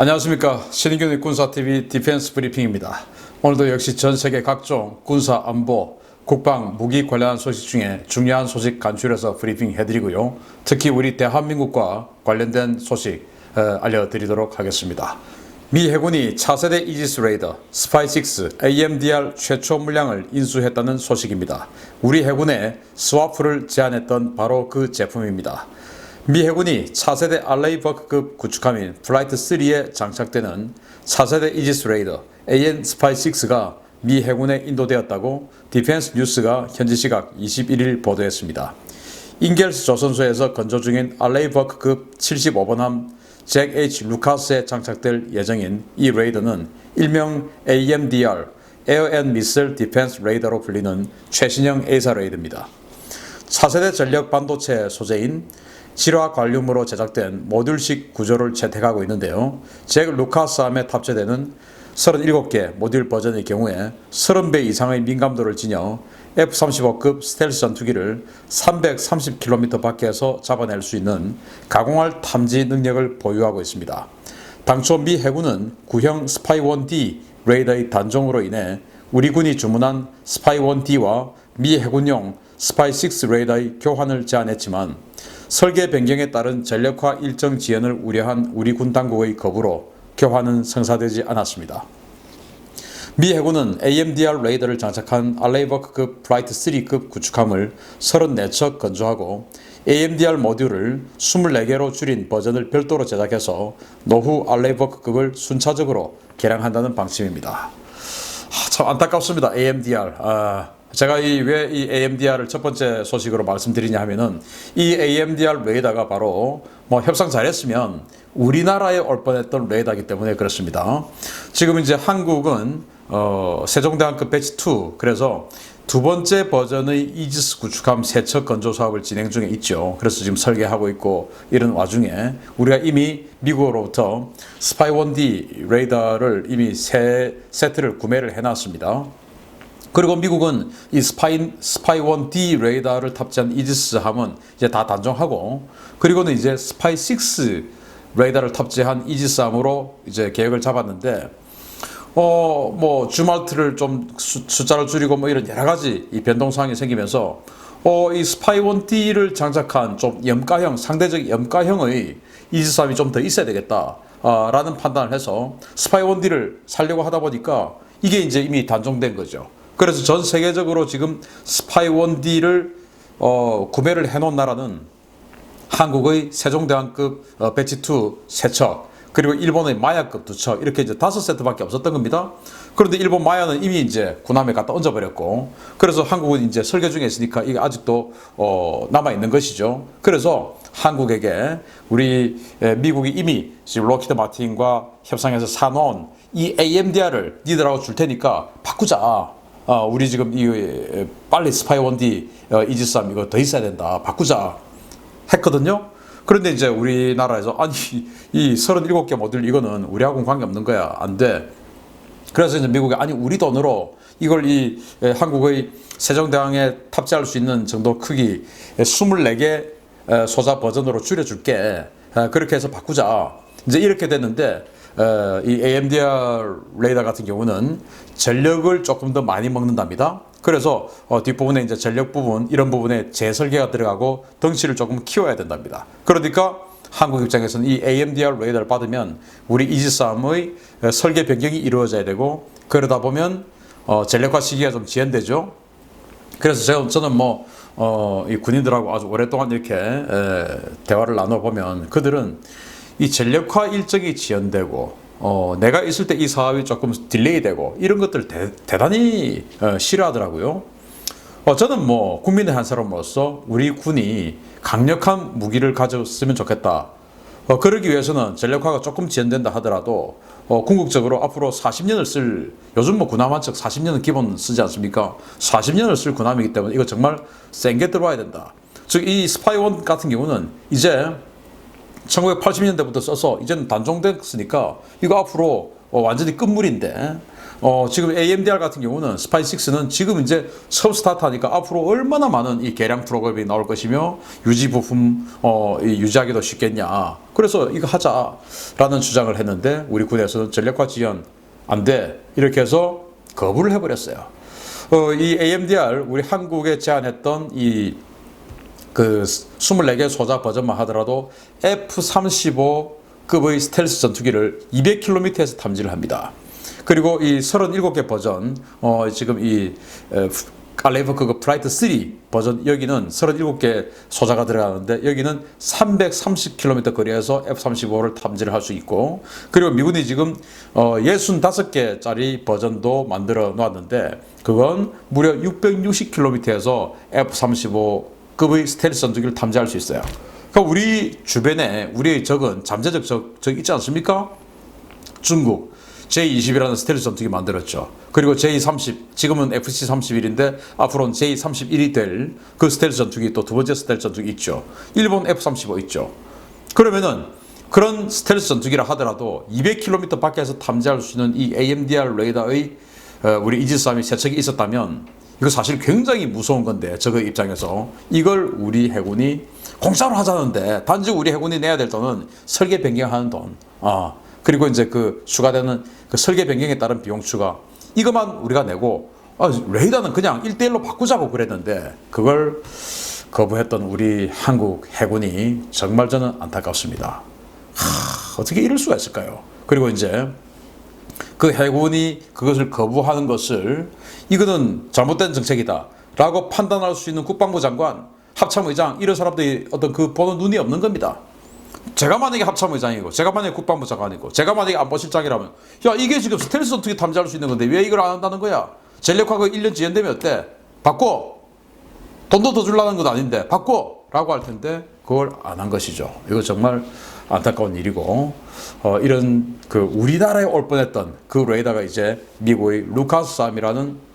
안녕하십니까 신인균의 군사TV 디펜스 브리핑입니다. 오늘도 역시 전 세계 각종 군사 안보, 국방, 무기 관련한 소식 중에 중요한 소식 간추려서 브리핑 해드리고요. 특히 우리 대한민국과 관련된 소식 어, 알려드리도록 하겠습니다. 미 해군이 차세대 이지스 레이더 스파이6 AMDR 최초 물량을 인수했다는 소식입니다. 우리 해군에 스와프를 제안했던 바로 그 제품입니다. 미 해군이 차세대 알레이버크급 구축함인 플라이트 3에 장착되는 차세대 이지스 레이더 AN 스파이 6가 미 해군에 인도되었다고 디펜스 뉴스가 현지 시각 21일 보도했습니다. 인겔스 조선소에서 건조 중인 알레이버크급 75번함 잭 H 루카스에 장착될 예정인 이 레이더는 일명 AMDR 에어 앤 미슬 디펜스 레이더로 불리는 최신형 A사 레이더입니다. 차세대 전력 반도체 소재인 실화 관륨으로 제작된 모듈식 구조를 채택하고 있는데요. 잭 루카스함에 탑재되는 37개 모듈 버전의 경우에 30배 이상의 민감도를 지녀 F-35급 스텔스 전투기를 330km 밖에서 잡아낼 수 있는 가공할 탐지 능력을 보유하고 있습니다. 당초 미 해군은 구형 스파이-1D 레이더의 단종으로 인해 우리 군이 주문한 스파이-1D와 미 해군용 스파이-6 레이더의 교환을 제안했지만 설계 변경에 따른 전력화 일정 지연을 우려한 우리 군 당국의 거부로 교환은 성사되지 않았습니다. 미 해군은 AMDR 레이더를 장착한 알레이버크급 플라이트 3급 구축함을 34척 건조하고 AMDR 모듈을 24개로 줄인 버전을 별도로 제작해서 노후 알레이버크급을 순차적으로 개량한다는 방침입니다. 아, 참 안타깝습니다. AMDR. 아, 제가 이 왜 이 AMDR을 첫 번째 소식으로 말씀드리냐 하면은 이 AMDR 레이더가 바로 뭐 협상 잘했으면 우리나라에 올 뻔했던 레이더이기 때문에 그렇습니다. 지금 이제 한국은 어, 세종대왕급 배치 2 그래서 두 번째 버전의 이지스 구축함 세척 건조 사업을 진행 중에 있죠. 그래서 지금 설계하고 있고 이런 와중에 우리가 이미 미국으로부터 스파이 1D 레이더를 이미 세 세트를 구매를 해놨습니다. 그리고 미국은 이 스파이, 스파이 1D 레이더를 탑재한 이지스 함은 이제 다 단종하고 그리고는 이제 스파이 6 레이더를 탑재한 이지스 함으로 이제 계획을 잡았는데 어, 뭐, 주말트를 좀 수, 숫자를 줄이고 뭐 이런 여러 가지 이 변동사항이 생기면서 어, 이 스파이1D를 장착한 좀 염가형, 상대적 염가형의 이지삼이 좀 더 있어야 되겠다. 아, 라는 판단을 해서 스파이1D를 살려고 하다 보니까 이게 이제 이미 단종된 거죠. 그래서 전 세계적으로 지금 스파이1D를 어, 구매를 해놓은 나라는 한국의 세종대왕급 어, 배치2 세척, 그리고 일본의 마야급 두 척 이렇게 이제 다섯 세트밖에 없었던 겁니다. 그런데 일본 마야는 이미 이제 군함에 갖다 얹어버렸고 그래서 한국은 이제 설계 중에 있으니까 이게 아직도 어, 남아 있는 것이죠. 그래서 한국에게 우리 에, 미국이 이미 지금 로키드 마틴과 협상해서 사놓은 이 AMDR을 니들하고 줄 테니까 바꾸자. 어, 우리 지금 이 에, 빨리 스파이 1D 어, 이지삼 이거 더 있어야 된다. 바꾸자. 했거든요. 그런데 이제 우리나라에서 아니 이 37개 모듈 이거는 우리하고는 관계없는 거야. 안 돼. 그래서 이제 미국이 아니 우리 돈으로 이걸 이 에, 한국의 세종대왕에 탑재할 수 있는 정도 크기 24개 에, 소자 버전으로 줄여줄게. 에, 그렇게 해서 바꾸자. 이제 이렇게 됐는데 에, 이 AMDR 레이더 같은 경우는 전력을 조금 더 많이 먹는답니다. 그래서 어, 뒷부분에 이제 전력 부분 이런 부분에 재설계가 들어가고 덩치를 조금 키워야 된답니다. 그러니까 한국 입장에서는 이 AMDR 레이더를 받으면 우리 이지스함의 설계 변경이 이루어져야 되고 그러다 보면 어, 전력화 시기가 좀 지연되죠. 그래서 제가 저는 뭐 어, 이 군인들하고 아주 오랫동안 이렇게 에, 대화를 나눠 보면 그들은 이 전력화 일정이 지연되고 어, 내가 있을 때 이 사업이 조금 딜레이 되고 이런 것들 대, 대단히 어, 싫어하더라고요. 어, 저는 뭐 국민의 한 사람으로서 우리 군이 강력한 무기를 가졌으면 좋겠다. 어, 그러기 위해서는 전력화가 조금 지연된다 하더라도 어, 궁극적으로 앞으로 40년을 쓸 요즘 뭐 군함 한척 40년은 기본 쓰지 않습니까? 40년을 쓸 군함이기 때문에 이거 정말 센게 들어와야 된다. 즉 이 스파이원 같은 경우는 이제 1980년대부터 써서 이제는 단종됐으니까 이거 앞으로 어, 완전히 끝물인데 어, 지금 AMDR 같은 경우는 스파이6는 지금 이제 처음 스타트하니까 앞으로 얼마나 많은 이 개량 프로그램이 나올 것이며 유지 부품 어, 이 유지하기도 쉽겠냐. 그래서 이거 하자라는 주장을 했는데 우리 군에서는 전력화 지연 안 돼. 이렇게 해서 거부를 해버렸어요. 어, 이 AMDR 우리 한국에 제안했던 이 그 24개 소자 버전만 하더라도 F-35급의 스텔스 전투기를 200km에서 탐지를 합니다. 그리고 이 37개 버전, 어, 지금 이 알레이버크급 프라이트 3 버전 여기는 37개 소자가 들어가는데 여기는 330km 거리에서 F-35를 탐지를 할 수 있고 그리고 미군이 지금 어 65개짜리 버전도 만들어 놨는데 그건 무려 660km에서 F-35 급의 스텔스 전투기를 탐지할 수 있어요. 그러니까 우리 주변에 우리의 적은 잠재적 적, 적 있지 않습니까? 중국 J-20이라는 스텔스 전투기 만들었죠. 그리고 J-30 지금은 FC-31인데 앞으로는 J-31이 될 그 스텔스 전투기 또 두 번째 스텔스 전투기 있죠. 일본 F-35 있죠. 그러면은 그런 스텔스 전투기라 하더라도 200km 밖에서 탐지할 수 있는 이 AMDR 레이더의 어, 우리 이지스함이 세척이 있었다면 이거 사실 굉장히 무서운 건데 저그 입장에서 이걸 우리 해군이 공짜로 하자는데 단지 우리 해군이 내야 될 돈은 설계 변경하는 돈. 아 그리고 이제 그 추가되는 그 설계 변경에 따른 비용 추가 이것만 우리가 내고 아, 레이더는 그냥 1대1로 바꾸자고 그랬는데 그걸 거부했던 우리 한국 해군이 정말 저는 안타깝습니다. 하, 어떻게 이럴 수가 있을까요? 그리고 이제 그 해군이 그것을 거부하는 것을 이거는 잘못된 정책이다 라고 판단할 수 있는 국방부 장관, 합참의장 이런 사람들이 어떤 그 보는 눈이 없는 겁니다. 제가 만약에 합참의장이고 제가 만약에 국방부 장관이고 제가 만약에 안보실장이라면 야 이게 지금 스텔스 어떻게 탐지할 수 있는 건데 왜 이걸 안 한다는 거야? 전력화가 1년 지연되면 어때? 바꿔. 돈도 더 주려는 건 아닌데 바꿔 라고 할 텐데 그걸 안 한 것이죠. 이거 정말 안타까운 일이고 어, 이런 그 우리나라에 올 뻔했던 그 레이더가 이제 미국의 루카스함이라는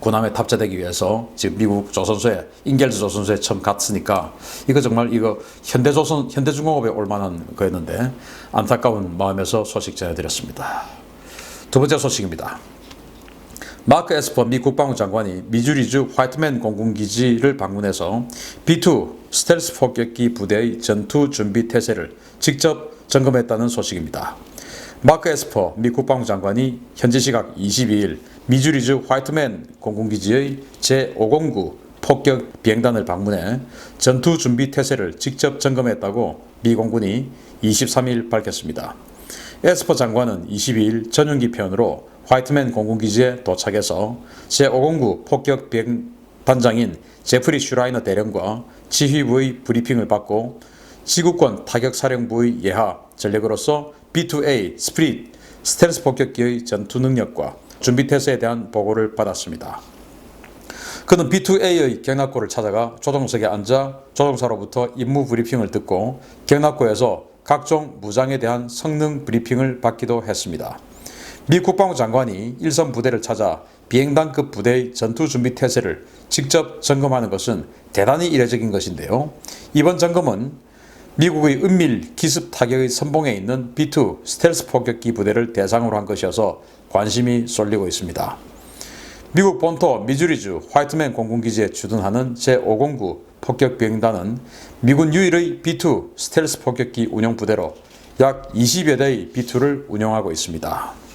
군함에 탑재되기 위해서 지금 미국 조선소에 인겔즈 조선소에 처음 갔으니까 이거 정말 이거 현대조선 현대중공업에 올 만한 거였는데 안타까운 마음에서 소식 전해드렸습니다. 두 번째 소식입니다. 마크 에스퍼 미 국방부 장관이 미주리주 화이트맨 공군기지를 방문해서 B2 스텔스 폭격기 부대의 전투 준비 태세를 직접 점검했다는 소식입니다. 마크 에스퍼 미 국방부 장관이 현지 시각 22일 미주리주 화이트맨 공군기지의 제509 폭격 비행단을 방문해 전투 준비 태세를 직접 점검했다고 미 공군이 23일 밝혔습니다. 에스퍼 장관은 22일 전용기 편으로 화이트맨 공군기지에 도착해서 제509 폭격 단장인 제프리 슈라이너 대령과 지휘부의 브리핑을 받고 지구권 타격사령부의 예하 전력으로서 B2A 스프릿 스텔스 폭격기의 전투 능력과 준비 태세에 대한 보고를 받았습니다. 그는 B2A의 경락고를 찾아가 조종석에 앉아 조종사로부터 임무 브리핑을 듣고 경락고에서 각종 무장에 대한 성능 브리핑을 받기도 했습니다. 미 국방부 장관이 일선 부대를 찾아 비행단급 부대의 전투 준비 태세를 직접 점검하는 것은 대단히 이례적인 것인데요. 이번 점검은 미국의 은밀 기습 타격의 선봉에 있는 B2 스텔스 폭격기 부대를 대상으로 한 것이어서 관심이 쏠리고 있습니다. 미국 본토 미주리주 화이트맨 공군기지에 주둔하는 제509 폭격 비행단은 미군 유일의 B2 스텔스 폭격기 운용 부대로 약 20여 대의 B2를 운용하고 있습니다.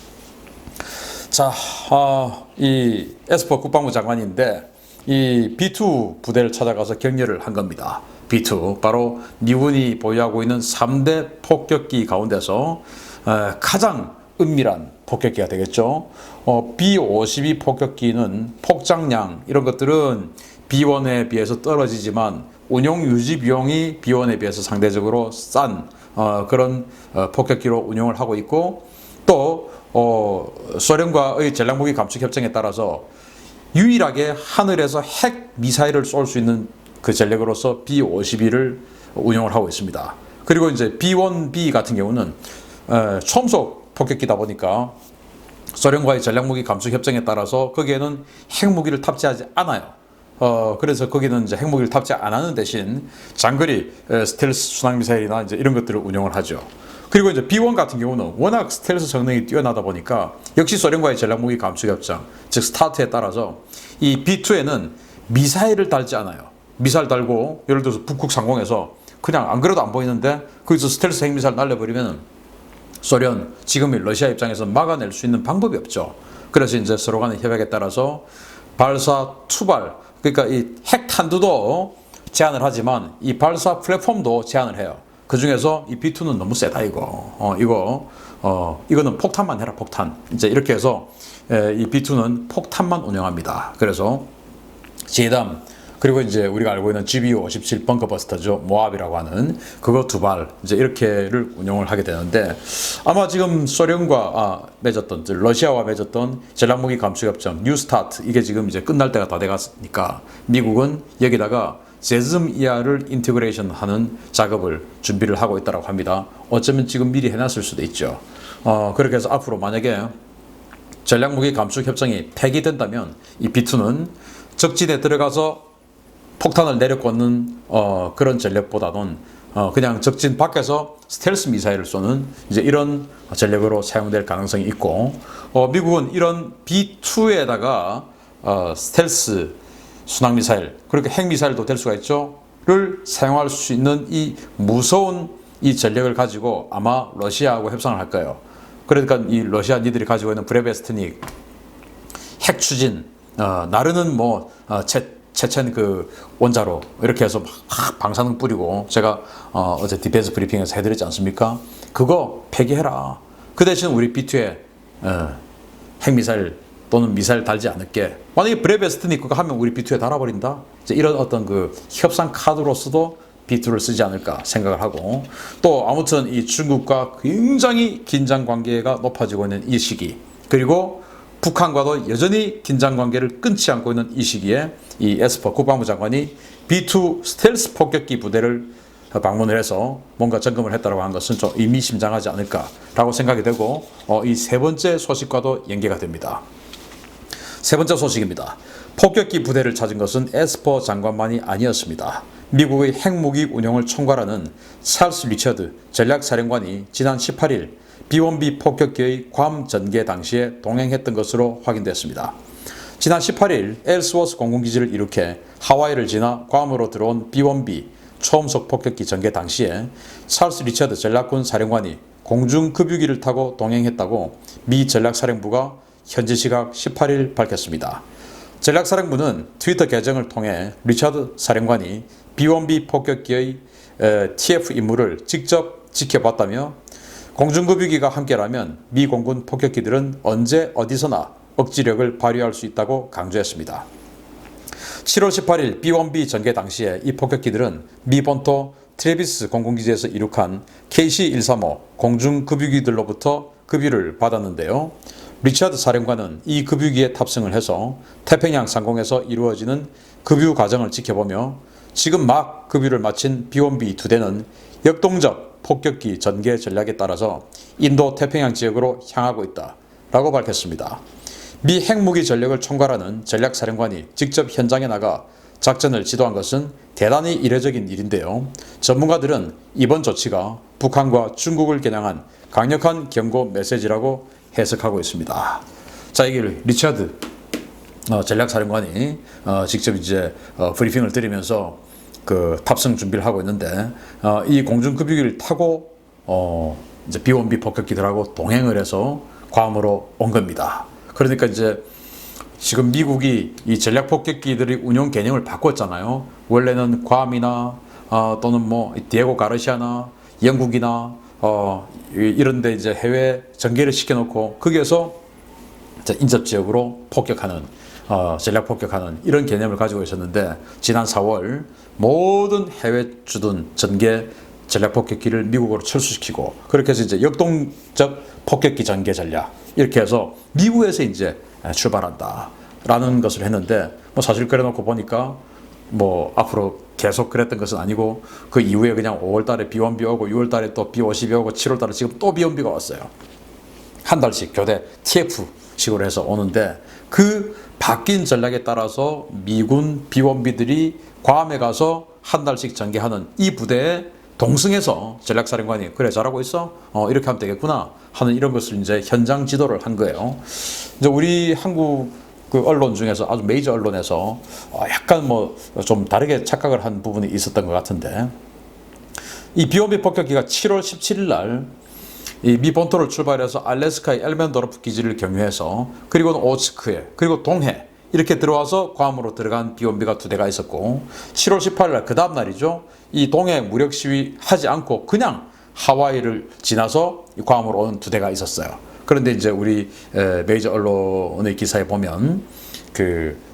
자, 아, 이 에스퍼 국방부 장관인데 이 B2 부대를 찾아가서 격려를 한 겁니다. B2 바로 미군이 보유하고 있는 3대 폭격기 가운데서 어, 가장 은밀한 폭격기가 되겠죠. 어, B-52 폭격기는 폭장량 이런 것들은 B1에 비해서 떨어지지만 운용 유지 비용이 B1에 비해서 상대적으로 싼 어, 그런 어, 폭격기로 운용을 하고 있고 또 어, 소련과의 전략무기 감축 협정에 따라서 유일하게 하늘에서 핵 미사일을 쏠 수 있는 그 전력으로서 B-52를 운용을 하고 있습니다. 그리고 이제 B-1B 같은 경우는 에, 초음속 폭격기다 보니까 소련과의 전략무기 감축 협정에 따라서 거기에는 핵무기를 탑재하지 않아요. 어, 그래서 거기는 이제 핵무기를 탑재 안 하는 대신 장거리 에, 스텔스 순항 미사일이나 이제 이런 것들을 운용을 하죠. 그리고 이제 B1 같은 경우는 워낙 스텔스 성능이 뛰어나다 보니까 역시 소련과의 전략 무기 감축 협정, 즉 스타트에 따라서 이 B2에는 미사일을 달지 않아요. 미사일 달고 예를 들어서 북극 상공에서 그냥 안 그래도 안 보이는데 거기서 스텔스 핵미사일 날려버리면 소련 지금의 러시아 입장에서 막아낼 수 있는 방법이 없죠. 그래서 이제 서로 간의 협약에 따라서 발사 투발 그러니까 이 핵 탄두도 제한을 하지만 이 발사 플랫폼도 제한을 해요. 그 중에서 이 B2는 너무 세다 이거. 어 이거 어 이거는 폭탄만 해라 폭탄. 이제 이렇게 해서 에, 이 B2는 폭탄만 운영합니다. 그래서 제담 그리고 이제 우리가 알고 있는 GBU 57 벙커버스터죠 모압이라고 하는 그거 두 발 이제 이렇게를 운용을 하게 되는데 아마 지금 소련과 아, 맺었던 즉 러시아와 맺었던 전략무기 감축협정 뉴스타트 이게 지금 이제 끝날 때가 다 돼갔으니까 미국은 여기다가 제즘 이하를 인테그레이션 하는 작업을 준비를 하고 있다고 합니다. 어쩌면 지금 미리 해놨을 수도 있죠. 어, 그렇게 해서 앞으로 만약에 전략무기 감축 협정이 폐기된다면 이 B2는 적진에 들어가서 폭탄을 내려꽂는 어, 그런 전략보다는 어, 그냥 적진 밖에서 스텔스 미사일을 쏘는 이제 이런 전략으로 사용될 가능성이 있고 어, 미국은 이런 B2에다가 어, 스텔스 순항 미사일 그렇게 핵 미사일도 될 수가 있죠.를 사용할 수 있는 이 무서운 이 전략을 가지고 아마 러시아하고 협상을 할 거예요. 그러니까 이 러시아 니들이 가지고 있는 브레베스트닉 핵 추진 어, 나르는 뭐 어, 체, 체첸 그 원자로 이렇게 해서 막, 막 방사능 뿌리고 제가 어, 어제 디펜스 브리핑에서 해드렸지 않습니까? 그거 폐기해라. 그 대신 우리 B2에 어, 핵미사일 또는 미사일 달지 않을게. 만약에 브레베스트닉 그거 하면 우리 B2에 달아버린다. 이제 이런 어떤 그 협상 카드로서도 B2를 쓰지 않을까 생각을 하고 또 아무튼 이 중국과 굉장히 긴장 관계가 높아지고 있는 이 시기 그리고 북한과도 여전히 긴장 관계를 끊지 않고 있는 이 시기에 이 에스퍼 국방부 장관이 B2 스텔스 폭격기 부대를 방문을 해서 뭔가 점검을 했다고 한 것은 좀 의미심장하지 않을까라고 생각이 되고 어, 이 세 번째 소식과도 연계가 됩니다. 세 번째 소식입니다. 폭격기 부대를 찾은 것은 에스퍼 장관만이 아니었습니다. 미국의 핵무기 운영을 총괄하는 찰스 리처드 전략사령관이 지난 18일 B1B 폭격기의 괌 전개 당시에 동행했던 것으로 확인됐습니다. 지난 18일 엘스워스 공군기지를 이룩해 하와이를 지나 괌으로 들어온 B1B 초음속 폭격기 전개 당시에 찰스 리처드 전략군 사령관이 공중급유기를 타고 동행했다고 미 전략사령부가 현지 시각 18일 밝혔습니다. 전략사령부는 트위터 계정을 통해 리처드 사령관이 B1B 폭격기의 TF 임무를 직접 지켜봤다며 공중급유기가 함께라면 미 공군 폭격기들은 언제 어디서나 억지력을 발휘할 수 있다고 강조했습니다. 7월 18일 B1B 전개 당시에 이 폭격기들은 미 본토 트레비스 공군기지에서 이룩한 KC-135 공중급유기들로부터 급유를 받았는데요. 리처드 사령관은 이 급유기에 탑승을 해서 태평양 상공에서 이루어지는 급유 과정을 지켜보며 지금 막 급유를 마친 B1B 두 대는 역동적 폭격기 전개 전략에 따라서 인도 태평양 지역으로 향하고 있다. 라고 밝혔습니다. 미 핵무기 전력을 총괄하는 전략사령관이 직접 현장에 나가 작전을 지도한 것은 대단히 이례적인 일인데요. 전문가들은 이번 조치가 북한과 중국을 겨냥한 강력한 경고 메시지라고 해석하고 있습니다. 자, 이게 리차드 어, 전략사령관이 어, 직접 이제 어, 브리핑을 드리면서 그 탑승 준비를 하고 있는데 어, 이 공중급유기를 타고 어, 이제 B1B 폭격기들하고 동행을 해서 괌으로 온 겁니다. 그러니까 이제 지금 미국이 이 전략 폭격기들의 운용 개념을 바꿨잖아요. 원래는 괌이나 어, 또는 뭐 디에고 가르시아나 영국이나 어, 이- 이런데 이제 해외 전개를 시켜놓고 거기에서 인접 지역으로 폭격하는 어, 전략 폭격하는 이런 개념을 가지고 있었는데 지난 4월 모든 해외 주둔 전개 전략 폭격기를 미국으로 철수시키고 그렇게 해서 이제 역동적 폭격기 전개 전략 이렇게 해서 미국에서 이제 출발한다라는 것을 했는데 뭐 사실 그래놓고 보니까 뭐 앞으로 계속 그랬던 것은 아니고 그 이후에 그냥 5월 달에 B1B 오고 6월 달에 또 B52 오고 7월 달에 지금 또 B1B가 왔어요. 한 달씩 교대 TF 식으로 해서 오는데 그 바뀐 전략에 따라서 미군 B1B들이 괌에 가서 한 달씩 전개하는 이 부대에 동승해서 전략사령관이 그래 잘하고 있어 어 이렇게 하면 되겠구나 하는 이런 것을 이제 현장 지도를 한 거예요. 이제 우리 한국 그 언론 중에서 아주 메이저 언론에서 어, 약간 뭐 좀 다르게 착각을 한 부분이 있었던 것 같은데 이 비오비 폭격기가 7월 17일 날이미 본토를 출발해서 알래스카의 엘멘도르프 기지를 경유해서 그리고는 오츠크에 그리고 동해 이렇게 들어와서 괌으로 들어간 비온비가 두 대가 있었고 7월 18일 날 그 다음 날이죠. 이 동해 무력 시위 하지 않고 그냥 하와이를 지나서 이 괌으로 온 두 대가 있었어요. 그런데 이제 우리 에, 메이저 언론의 기사에 보면 그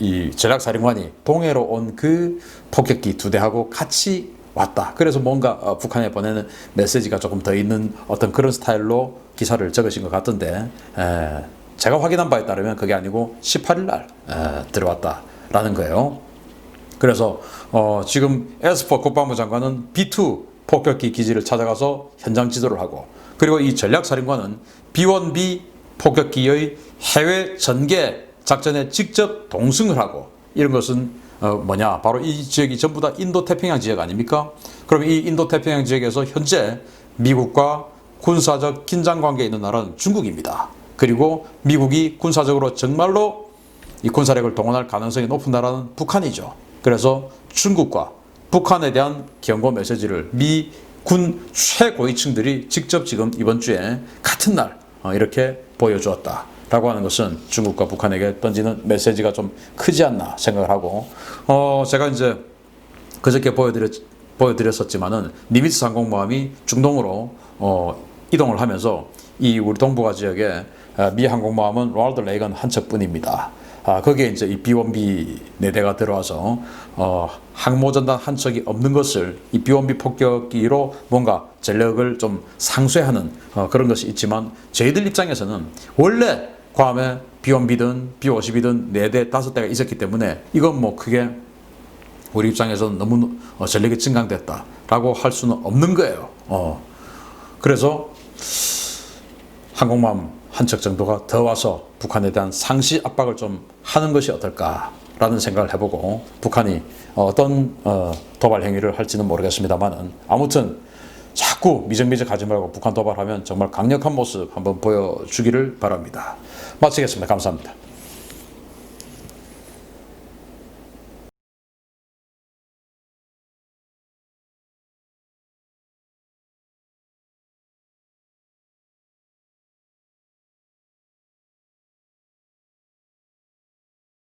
이 전략사령관이 동해로 온 그 폭격기 두 대하고 같이 왔다. 그래서 뭔가 어, 북한에 보내는 메시지가 조금 더 있는 어떤 그런 스타일로 기사를 적으신 것 같던데 에, 제가 확인한 바에 따르면 그게 아니고 18일 날 에, 들어왔다라는 거예요. 그래서 어, 지금 에스퍼 국방부 장관은 B2 폭격기 기지를 찾아가서 현장 지도를 하고 그리고 이 전략사령관은 B1B 폭격기의 해외 전개 작전에 직접 동승을 하고 이런 것은 어, 뭐냐 바로 이 지역이 전부 다 인도 태평양 지역 아닙니까? 그럼 이 인도 태평양 지역에서 현재 미국과 군사적 긴장 관계에 있는 나라는 중국입니다. 그리고 미국이 군사적으로 정말로 이 군사력을 동원할 가능성이 높은 나라는 북한이죠. 그래서 중국과 북한에 대한 경고 메시지를 미 군 최고위층들이 직접 지금 이번 주에 같은 날 어, 이렇게 보여주었다 라고 하는 것은 중국과 북한에게 던지는 메시지가 좀 크지 않나 생각을 하고 어 제가 이제 그저께 보여드렸, 보여드렸었지만은 니미츠 항공모함이 중동으로 어, 이동을 하면서 이 우리 동북아 지역에 어, 미 항공모함은 로널드 레이건 한 척뿐입니다. 아, 거기에 이제 이 B1B 네 대가 들어와서 어, 항모전단 한 척이 없는 것을 이 B1B 폭격기로 뭔가 전력을 좀 상쇄하는 어, 그런 것이 있지만 저희들 입장에서는 원래 괌에 B1B든 B50이든 네 대, 다섯 대가 있었기 때문에 이건 뭐 크게 우리 입장에서는 너무 어, 전력이 증강됐다라고 할 수는 없는 거예요. 어. 그래서 항공모함 한척 정도가 더 와서 북한에 대한 상시 압박을 좀 하는 것이 어떨까라는 생각을 해보고 북한이 어떤 어, 도발 행위를 할지는 모르겠습니다만은 아무튼 자꾸 미적미적 하지 말고 북한 도발하면 정말 강력한 모습 한번 보여주기를 바랍니다. 마치겠습니다. 감사합니다.